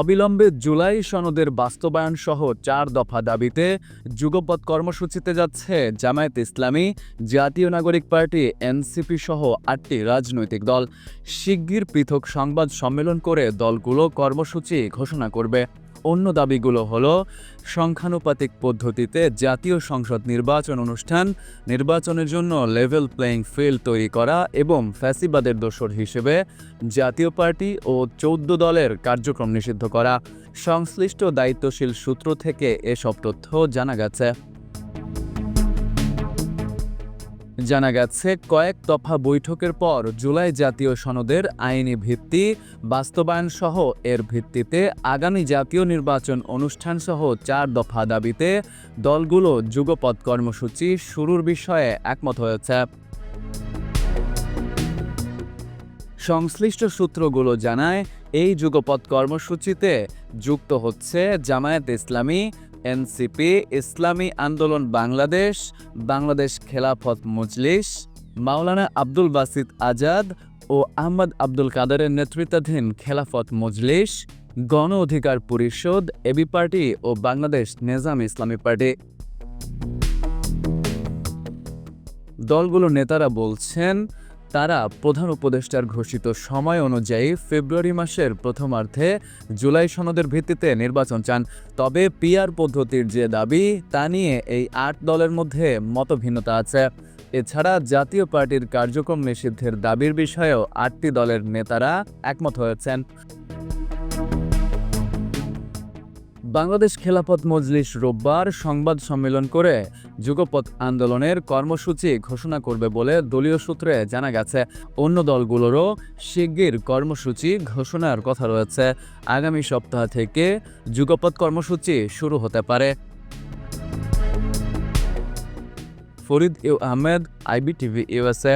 অবিলম্বে জুলাই সনদের বাস্তবায়ন সহ চার দফা দাবিতে যুগপৎ কর্মসূচিতে যাচ্ছে জামায়াত ইসলামী, জাতীয় নাগরিক পার্টি, এনসিপি সহ আটটি রাজনৈতিক দল। শিগগির পৃথক সংবাদ সম্মেলন করে দলগুলো কর্মসূচি ঘোষণা করবে। অন্য দাবিগুলো হলো, সংখ্যানুপাতিক পদ্ধতিতে জাতীয় সংসদ নির্বাচন অনুষ্ঠান, নির্বাচনের জন্য লেভেল প্লেয়িং ফিল্ড তৈরি করা এবং ফ্যাসিবাদের দোসর হিসেবে জাতীয় পার্টি ও চৌদ্দ দলের কার্যক্রম নিষিদ্ধ করা। সংশ্লিষ্ট দায়িত্বশীল সূত্র থেকে এসব তথ্য জানা গেছে। জানা গেছে, কয়েক দফা বৈঠকের পর জুলাই জাতীয় সনদের আইনি ভিত্তি বাস্তবায়ন সহ এর ভিত্তিতে আগামী জাতীয় নির্বাচন অনুষ্ঠান সহ চার দফা দাবিতে দলগুলো যুগপৎ কর্মসূচি শুরুর বিষয়ে একমত হয়েছে। সংশ্লিষ্ট সূত্রগুলো জানায়, এই যুগপৎ কর্মসূচিতে যুক্ত হচ্ছে জামায়াত ইসলামী এনসিপি, ইসলামী আন্দোলন বাংলাদেশ বাংলাদেশ খেলাফত মজলিস, মাওলানা আব্দুল বাসিদ আজাদ ও আহমদ আব্দুল কাদেরের নেতৃত্বাধীন খেলাফত মজলিস, গণ অধিকার পরিষদ, এবি পার্টি ও বাংলাদেশ নেজাম ইসলামী পার্টি। দলগুলোর নেতারা বলছেন তারা প্রধান উপদেষ্টার ঘোষিত সময় অনুযায়ী ফেব্রুয়ারি মাসের প্রথমার্ধে জুলাই সনদের ভিত্তিতে নির্বাচন চান। তবে পিআর পদ্ধতির যে দাবি, তা নিয়ে এই আট দলের মধ্যে মতভিন্নতা আছে। এছাড়া জাতীয় পার্টির কার্যক্রম নিষিদ্ধের দাবির বিষয়েও আটটি দলের নেতারা একমত হয়েছেন। বাংলাদেশ খেলাপথ মজলিস রোববার সংবাদ সম্মেলন করে যুগপথ আন্দোলনের কর্মসূচি ঘোষণা করবে বলে দলীয় সূত্রে জানা গেছে। অন্য দলগুলোরও শিগগির কর্মসূচি ঘোষণার কথা রয়েছে। আগামী সপ্তাহ থেকে যুগপথ কর্মসূচি শুরু হতে পারে। Farid U Ahmed, IBTV USA